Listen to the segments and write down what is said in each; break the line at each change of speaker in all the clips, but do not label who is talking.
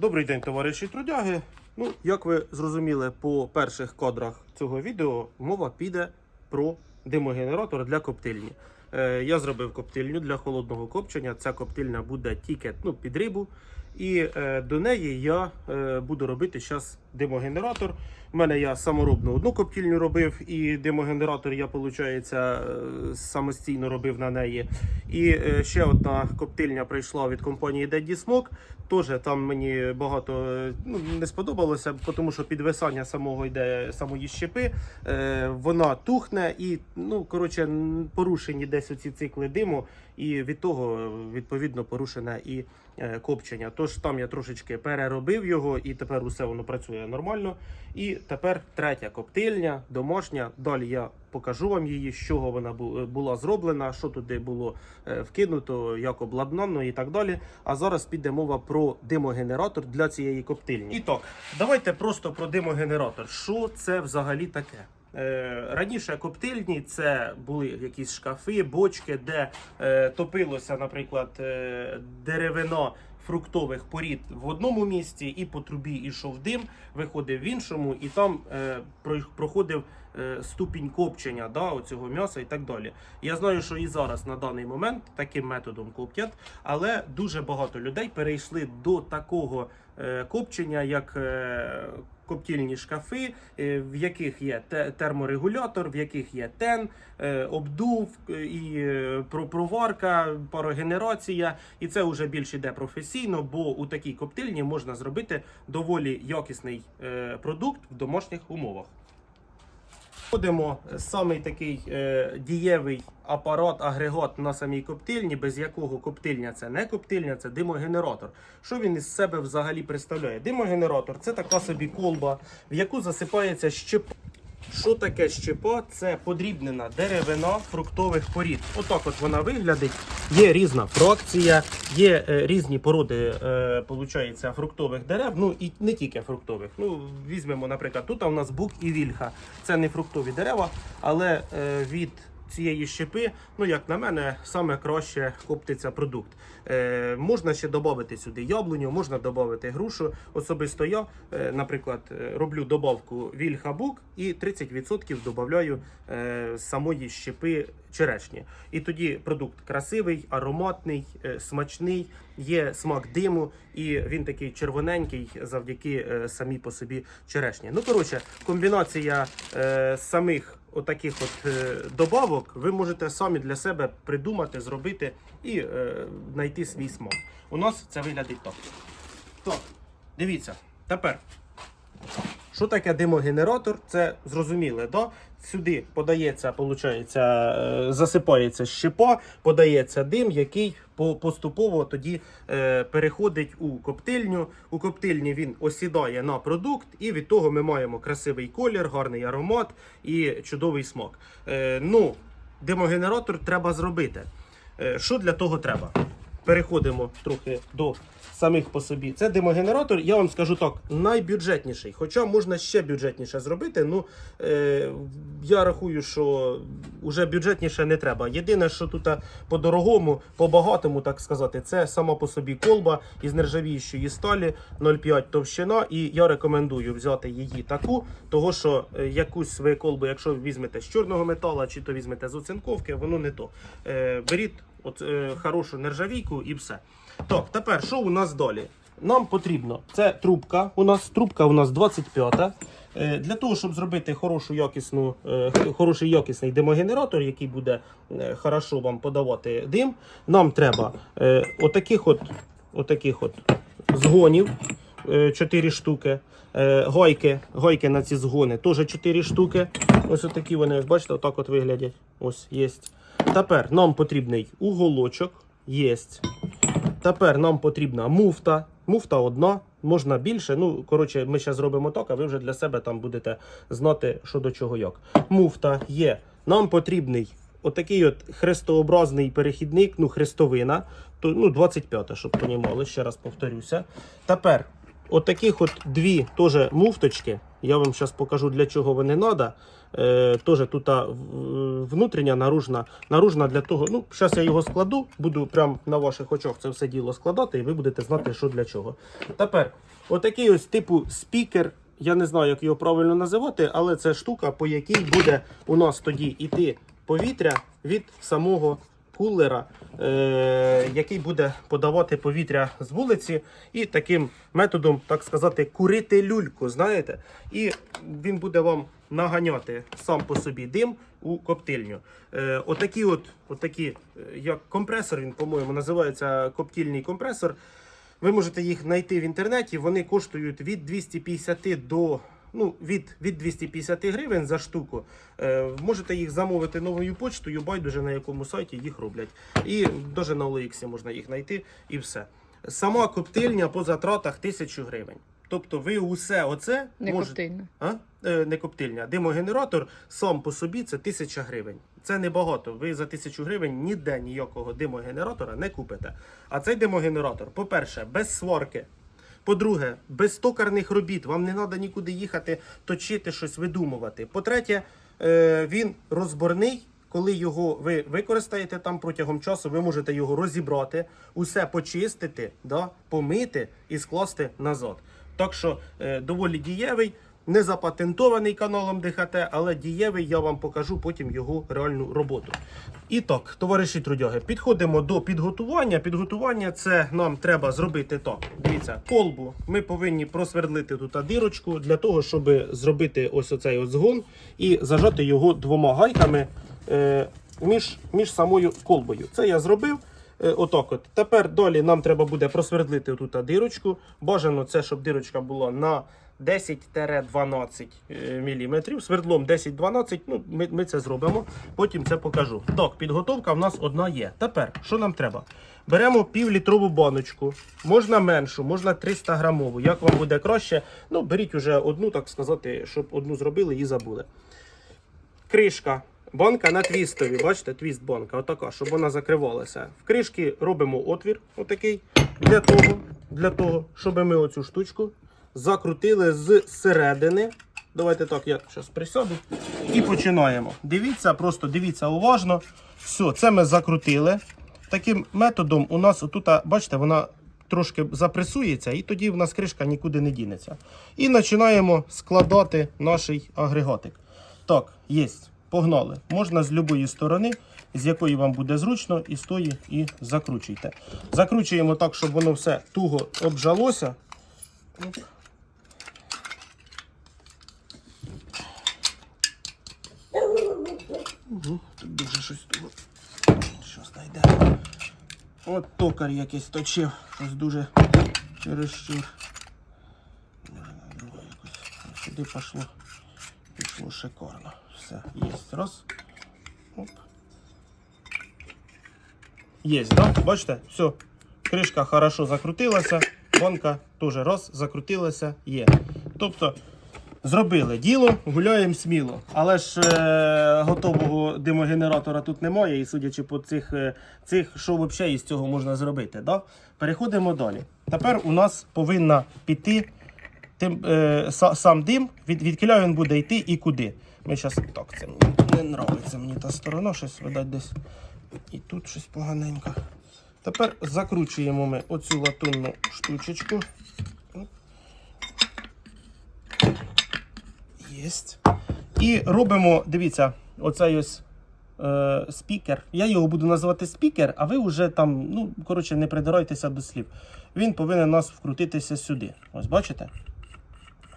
Добрий день, товариші трудяги. Ну, як ви зрозуміли по перших кадрах цього відео, мова піде про димогенератор для коптильні. Е, я зробив коптильню для холодного копчення. Ця коптильня буде тільки ну, під рибу. І е, до неї я е, буду робити зараз димогенератор. У мене я саморобну одну коптильню робив, і димогенератор я, виходить, самостійно робив на неї. І е, ще одна коптильня прийшла від компанії Daddy Smoke. Теж там мені багато е, ну, не сподобалося, тому що підвисання самого йде самої щепи, е, вона тухне і ну коротше порушені десь оці цикли диму, і від того е, відповідно порушене і е, копчення. Тож там я трошечки переробив його, і тепер усе воно працює нормально. І тепер третя коптильня, домашня. Далі я покажу вам її, з чого вона була зроблена, що туди було е, вкинуто, як обладнано і так далі. А зараз піде мова про димогенератор для цієї коптильні. І так, давайте просто про димогенератор. Що це взагалі таке? Е, Раніше коптильні це були якісь шкафи, бочки, де е, топилося, наприклад, е, деревина фруктових порід в одному місці, і по трубі йшов дим, виходив в іншому, і там проходив ступінь копчення да, оцього м'яса і так далі. Я знаю, що і зараз на даний момент таким методом коптять, але дуже багато людей перейшли до такого копчення, як коптільні шкафи, е, в яких є те- терморегулятор, в яких є тен, е, обдув е, і проварка, парогенерація. І це вже більш іде професійно, бо у такій коптильні можна зробити доволі якісний продукт в домашніх умовах. Входимо самий такий е, дієвий апарат, агрегат на самій коптильні, без якого коптильня це не коптильня, це димогенератор. Що він із себе взагалі представляє? Димогенератор це така собі колба, в яку засипається щеп. Що таке щепо? Це подрібнена деревина фруктових порід. Отак от вона виглядить. Є різна фракція, є е, різні породи е, получається, фруктових дерев. Ну і не тільки фруктових. Ну, візьмемо, наприклад, тут у нас бук і вільха. Це не фруктові дерева, але е, від цієї щепи, ну як на мене, саме краще коптиться продукт. Е, можна ще додати сюди яблуню, можна додати грушу. Особисто я, е, наприклад, е, роблю добавку вільха-бук і 30% додаю е, самої щепи черешні. І тоді продукт красивий, ароматний, е, смачний, є смак диму, і він такий червоненький завдяки е, самій по собі черешні. Ну, коротше, комбінація е, самих отаких от е, добавок ви можете самі для себе придумати, зробити і е, знайти свій смак. У нас це виглядить так. Так, дивіться, тепер. Що таке димогенератор? Це зрозуміло, да? Сюди подається, виходить, засипається щепа, подається дим, який поступово тоді е, переходить у коптильню. У коптильні він осідає на продукт, і від того ми маємо красивий колір, гарний аромат і чудовий смак. Е, ну, димогенератор треба зробити. Е, що для того треба? Переходимо трохи до самих по собі. Це димогенератор, я вам скажу так, найбюджетніший. Хоча можна ще бюджетніше зробити. Ну е, я рахую, що вже бюджетніше не треба. Єдине, що тут по-дорогому, по-багатому, так сказати, це сама по собі колба із нержавіючої сталі 0,5 товщина. І я рекомендую взяти її таку, того що е, якусь ви колбу, якщо візьмете з чорного метала, чи то візьмете з оцинковки, воно не то. Е, беріть от, е, хорошу нержавійку і все. Так, тепер що у нас далі? Нам потрібно це трубка. У нас трубка у нас 25. Е, Для того, щоб зробити хорошу якісну, е, хороший якісний димогенератор, який буде е, хорошо вам подавати дим, нам треба отаких от, отаких от згонів. 4 штуки. Гайки, гайки на ці згони теж 4 штуки. Ось отакі вони, бачите, отак от виглядять. Ось є. Тепер нам потрібний уголочок. Є. Тепер нам потрібна муфта. Муфта одна, можна більше. Ну, коротше, ми зараз зробимо так, а ви вже для себе там будете знати, що до чого як. Муфта є. Нам потрібний отакий от хрестообразний перехідник, ну, хрестовина. То, ну, 25, щоб понімали, ще раз повторюся. Тепер отаких от дві теж муфточки. Я вам зараз покажу, для чого вони треба. Е, Теж тут внутрішня, наружна. Наружна для того. Ну, зараз я його складу, буду прямо на ваших очах це все діло складати, і ви будете знати, що для чого. Тепер, отакий ось типу спікер. Я не знаю, як його правильно називати, але це штука, по якій буде у нас тоді йти повітря від самого кулера, е, який буде подавати повітря з вулиці, і таким методом, так сказати, курити люльку. Знаєте, і він буде вам наганяти сам по собі дим у коптильню. Е, отакі, от, отакі, е, як компресор, він, по-моєму, називається коптільний компресор. Ви можете їх знайти в інтернеті. Вони коштують від 250 до ну, від, від 250 гривень за штуку. Е, можете їх замовити новою почтою, байдуже на якому сайті їх роблять. І навіть на OLX можна їх знайти і все. Сама коптильня по затратах 1000 гривень. Тобто ви усе оце
Не
можете.
коптильна.
А? Е, не коптильня. Димогенератор сам по собі це 1000 гривень. Це небагато. Ви за 1000 гривень ніде ніякого димогенератора не купите. А цей димогенератор, по-перше, без сварки. По-друге, без токарних робіт. Вам не треба нікуди їхати, точити щось, видумувати. По-третє, е, він розборний. Коли його ви використаєте там протягом часу, ви можете його розібрати, усе почистити, да, помити і скласти назад. Так що е, доволі дієвий, не запатентований каналом ДХТ, але дієвий, я вам покажу потім його реальну роботу. І так, товариші трудяги, підходимо до підготування. Підготування це нам треба зробити так. Дивіться, колбу ми повинні просвердлити тут дирочку для того, щоб зробити ось оцей от згон і зажати його двома гайками е, між, між самою колбою. Це я зробив. Е, Отак от. Тепер далі нам треба буде просвердлити тут дирочку. Бажано це, щоб дирочка була на 10-12 мм. Свердлом 10-12. Ну, ми, ми це зробимо. Потім це покажу. Так, підготовка в нас одна є. Тепер, що нам треба? Беремо півлітрову баночку, можна меншу, можна 300 грамову. Як вам буде краще? Ну, беріть уже одну, так сказати, щоб одну зробили і забули. Кришка. Банка на твістові, бачите, твіст банка, отака, щоб вона закривалася. В кришки робимо отвір, отакий, для того, для того, щоб ми оцю штучку закрутили з середини. Давайте так, я зараз присяду. І починаємо. Дивіться, просто дивіться уважно. Все, це ми закрутили. Таким методом у нас отут, бачите, вона трошки запресується, і тоді в нас кришка нікуди не дінеться. І починаємо складати наш агрегатик. Так, є. Погнали. Можна з будь-якої сторони, з якої вам буде зручно, і з тої і закручуйте. Закручуємо так, щоб воно все туго обжалося. Угу, тут дуже щось туго. Що знайде. От токар якийсь точив, щось дуже чересчур. Може на друге якось. Сюди пішло. Пішло шикарно. Все, є. Раз. Оп. Є, да? Бачите? Все. Кришка хорошо закрутилася, банка теж раз, закрутилася, є. Тобто, зробили діло, гуляємо сміло. Але ж е, готового димогенератора тут немає, і судячи по цих, е, цих що взагалі із цього можна зробити. Да? Переходимо далі. Тепер у нас повинна піти тим, е, сам дим, від, від кіля він буде йти і куди. Ми зараз так, це мені не нравиться мені та сторона, щось видать десь. І тут щось поганенько. Тепер закручуємо ми оцю латунну штучечку. Єсть. І робимо, дивіться, оцей ось е, спікер. Я його буду називати спікер, а ви вже там, ну, коротше, не придирайтеся до слів. Він повинен нас вкрутитися сюди. Ось бачите?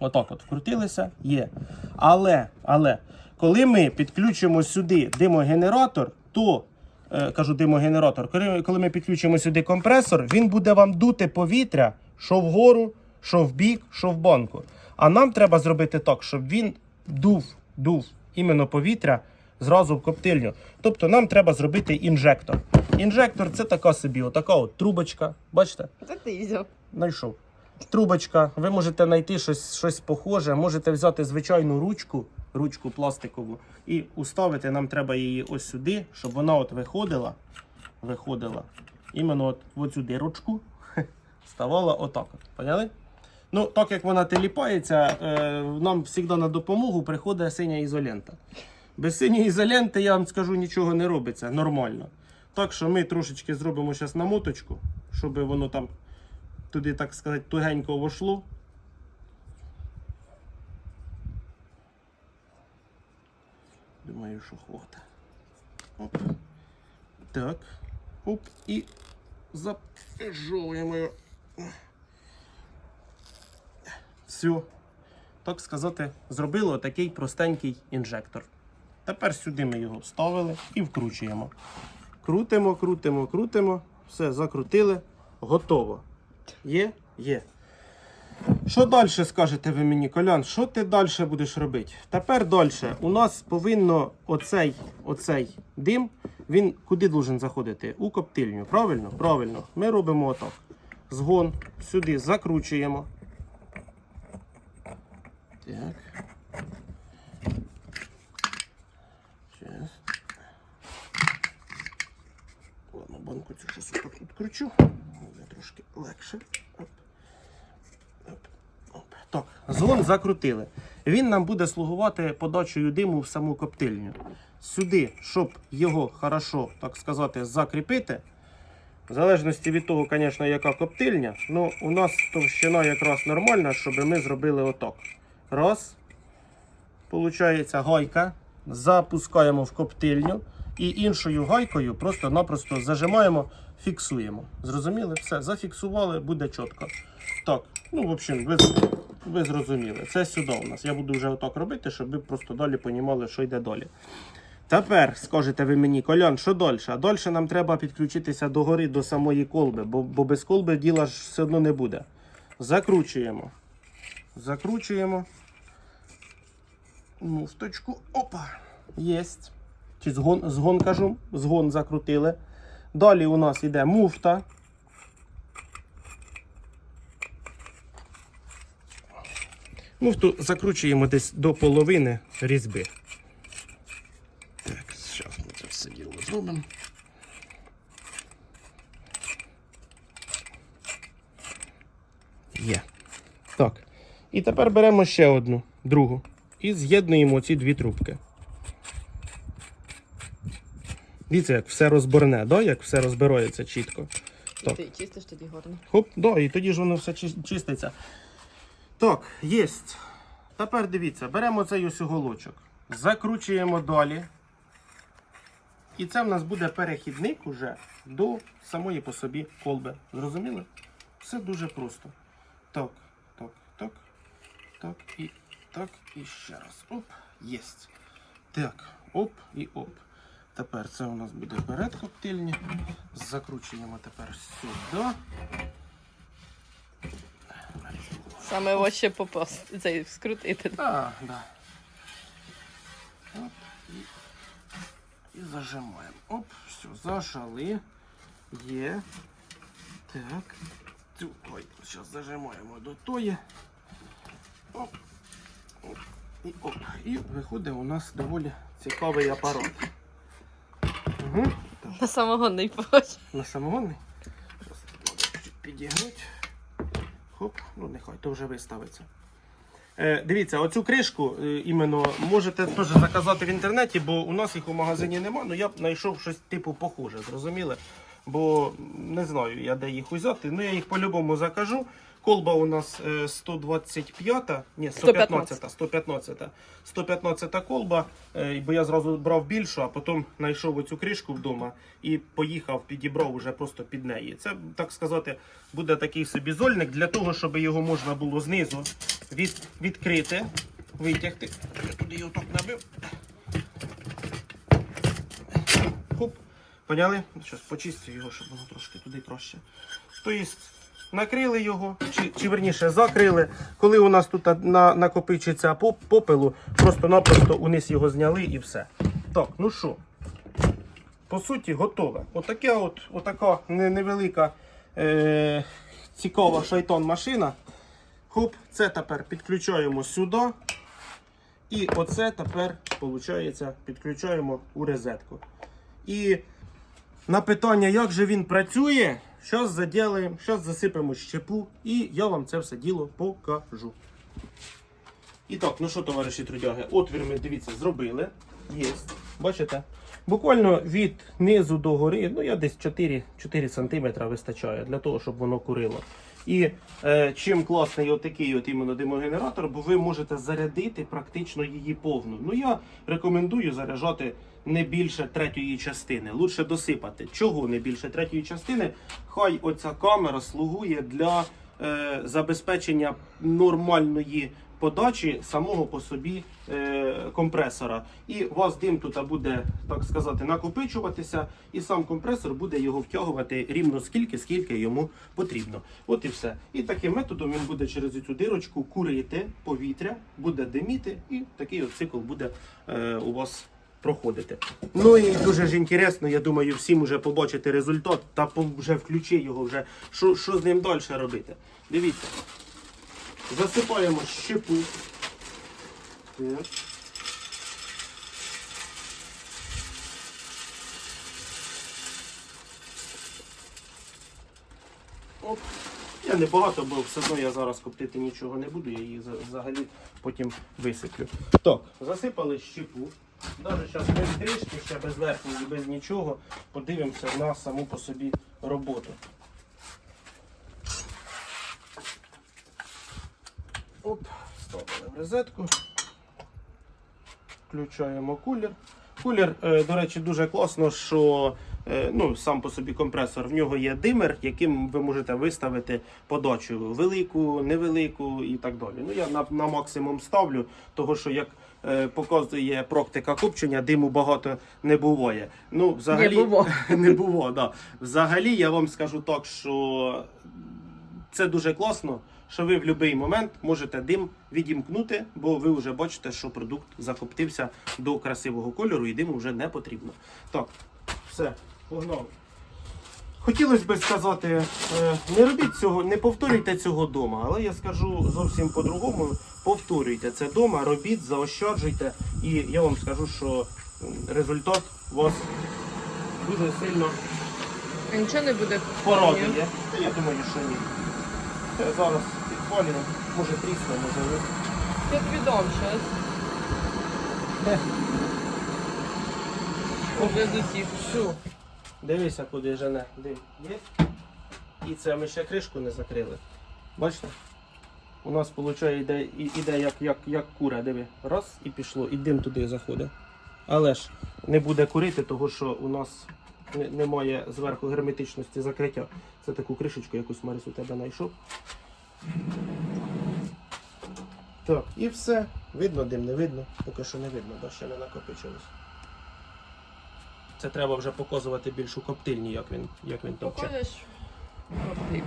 Отак от вкрутилися, є. Але, але, коли ми підключимо сюди димогенератор, то, е, кажу димогенератор, коли, коли ми підключимо сюди компресор, він буде вам дути повітря, що вгору, що в бік, що в банку. А нам треба зробити так, щоб він дув, дув іменно повітря зразу в коптильню. Тобто нам треба зробити інжектор. Інжектор це така собі, отака от трубочка. Бачите?
Це ти взяв.
Знайшов. Трубочка, ви можете знайти щось, щось похоже, можете взяти звичайну ручку, ручку пластикову, і уставити. Нам треба її ось сюди, щоб вона от виходила. Виходила. Іменно от в оцю дирочку ставала отак. От. Поняли? Ну, так як вона теліпається, е, нам завжди на допомогу приходить синя ізолента. Без синьої ізоленти, я вам скажу, нічого не робиться нормально. Так що ми трошечки зробимо зараз намоточку, щоб воно там туди, так сказати, тугенько вошло. Думаю, що хвата. Оп. Так. Оп. І запежовуємо. Все. Так сказати, зробили отакий простенький інжектор. Тепер сюди ми його вставили і вкручуємо. Крутимо, крутимо, крутимо. Все, закрутили. Готово. Є? Є. Що далі скажете ви мені, Колян? Що ти далі будеш робити? Тепер далі у нас повинно оцей, оцей дим, він куди должен заходити? У коптильню. Правильно? Правильно. Ми робимо отак. Згон сюди закручуємо. Так. Сейчас. Ладно, банку цю щось відкручу. Трошки легше. Оп. Оп. Оп. Так, згон закрутили. Він нам буде слугувати подачею диму в саму коптильню. Сюди, щоб його хорошо, так сказати, закріпити. В залежності від того, звісно, яка коптильня, ну у нас товщина якраз нормальна, щоб ми зробили отак. Раз. Получається гайка. Запускаємо в коптильню і іншою гайкою просто-напросто зажимаємо, фіксуємо. Зрозуміли? Все, зафіксували, буде чітко. Так, ну, в общем, ви, ви зрозуміли. Це сюди у нас. Я буду вже отак робити, щоб ви просто далі розуміли, що йде далі. Тепер скажете ви мені, Колян, що далі? А далі нам треба підключитися до гори до самої колби, бо, бо без колби діла ж все одно не буде. Закручуємо. Закручуємо. Муфточку. Опа. Єсть. Чи згон, згон кажу, згон закрутили. Далі у нас йде муфта. Муфту закручуємо десь до половини різьби. Так, зараз ми це все діло зробимо. Є. Так. І тепер беремо ще одну, другу. І з'єднуємо ці дві трубки. Дивіться, як все розборне, да? як все розбирається чітко. Так.
Ти чистиш тоді горно.
Хоп, да, і тоді ж воно все чиститься. Так, єсть. Тепер дивіться, беремо цей ось уголочок, закручуємо далі. І це в нас буде перехідник уже до самої по собі колби. Зрозуміли? Все дуже просто. Так, так, так, так і так, і ще раз. Оп, єсть. Так, оп і оп. Тепер це у нас буде перед коптильні. Закручуємо тепер сюди.
Саме ось ще попасти, цей скрутити.
Так, да. Оп, і, і зажимаємо. Оп, все, зажали. Є. Так. Цю, ой, зараз зажимаємо до тої. Оп. Оп. І оп. І виходить у нас доволі цікавий апарат. Угу.
На самогонний похож.
На самогонний. Зараз підігнути. Хоп, ну нехай то вже виставиться. Е, дивіться, оцю кришку е, іменно можете теж заказати в інтернеті, бо у нас їх у магазині нема. Ну я б знайшов щось типу похоже, зрозуміли? Бо не знаю я де їх взяти. Ну я їх по-любому закажу. Колба у нас е, 125, ні, 115, 115, 115 колба, е, бо я зразу брав більшу, а потім знайшов оцю кришку вдома і поїхав, підібрав уже просто під неї. Це, так сказати, буде такий собі зольник для того, щоб його можна було знизу від, відкрити, витягти. Я туди його так набив. Хоп. Поняли? Зараз почистю його, щоб воно трошки туди краще. Тобто накрили його, чи, чи верніше закрили. Коли у нас тут на, накопичиться попелу, просто-напросто униз його зняли і все. Так, ну що, по суті, готове. Отаке от, отака невелика е, цікава шайтон машина. Хоп, це тепер підключаємо сюди. І оце тепер, виходить, підключаємо у розетку. І на питання, як же він працює, зараз заділаємо, зараз засипемо щепу і я вам це все діло покажу. І так, ну що, товариші трудяги, отвір ми, дивіться, зробили. Є. Бачите? Буквально від низу до гори, ну я десь 4, 4 см вистачає для того, щоб воно курило. І е, чим класний отакий от іменно димогенератор, бо ви можете зарядити практично її повну. Ну я рекомендую заряджати не більше третьої частини. Лучше досипати. Чого не більше третьої частини? Хай оця камера слугує для е, забезпечення нормальної подачі самого по собі е, компресора. І у вас дим тут буде, так сказати, накопичуватися, і сам компресор буде його втягувати рівно скільки, скільки йому потрібно. От і все. І таким методом він буде через цю дирочку курити повітря, буде диміти, і такий от цикл буде е, у вас. Проходити. Ну і дуже ж інтересно, я думаю, всім вже побачити результат та вже включи його, вже що, що з ним далі робити. Дивіться, Засипаємо щепу. Оп. Я не багато, бо все одно я зараз коптити нічого не буду, я її взагалі потім висиплю. Так, засипали щепу. Навіть зараз без трішки, ще без верхньої, без нічого. Подивимося на саму по собі роботу. Оп, ставили в розетку. Включаємо кулер. Кулер, е, до речі, дуже класно, що ну, сам по собі компресор. В нього є димер, яким ви можете виставити подачу велику, невелику і так далі. Ну, я на, на максимум ставлю, того що як е, показує практика копчення, диму багато не буває. Ну, взагалі,
Не було.
не було, да. Взагалі, я вам скажу так, що це дуже класно, що ви в будь-який момент можете дим відімкнути, бо ви вже бачите, що продукт закоптився до красивого кольору і диму вже не потрібно. Так, все, погнали. Хотілося б сказати, е, не робіть цього, не повторюйте цього вдома, але я скажу зовсім по-другому. Повторюйте це вдома, робіть, заощаджуйте, і я вам скажу, що результат вас дуже сильно
А Нічого не буде.
порадує. Та Я думаю, що ні. Це зараз підпалюємо, може трісне, може ні.
Я тобі дам щас. Вже з усіх.
Дивися, куди жене. Дим. Є? І це ми ще кришку не закрили. Бачите? У нас виходить іде, іде як, як, як кура, диви. Раз і пішло, і дим туди заходить. Але ж не буде курити, тому що у нас немає зверху герметичності закриття. Це таку кришечку якусь Марис у тебе знайшов. Так, і все. Видно дим, не видно. Поки що не видно, бо ще не накопичилось. Це треба вже показувати більш у коптильні, як він, як він топче.
Покажеш. Коптив.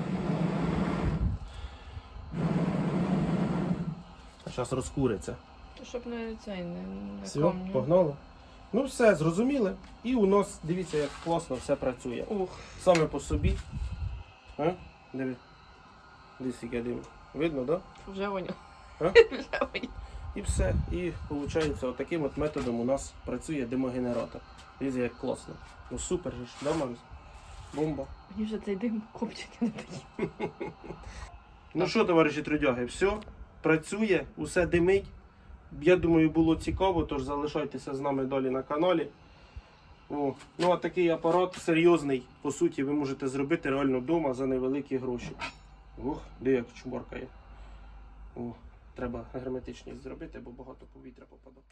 Зараз розкуриться.
То щоб не цей не, не
Все,
камню.
погнали. Ну все, зрозуміли. І у нас, дивіться, як класно все працює.
Ух.
Саме по собі. А? Диви. Десь яке дим. Видно, так? Да?
Вже воня.
А?
Вже воня.
І все. І виходить, отаким от методом у нас працює димогенератор. Дивіться, як класно. Ну супер же ж, да, Макс? Бомба.
Мені вже цей дим копчики не такі.
Ну що, товариші трудяги, все, працює, усе димить. Я думаю, було цікаво, тож залишайтеся з нами далі на каналі. О, ну а такий апарат серйозний, по суті, ви можете зробити реально вдома за невеликі гроші. Ох, де як чморкає. О, треба герметичність зробити, бо багато повітря попадає.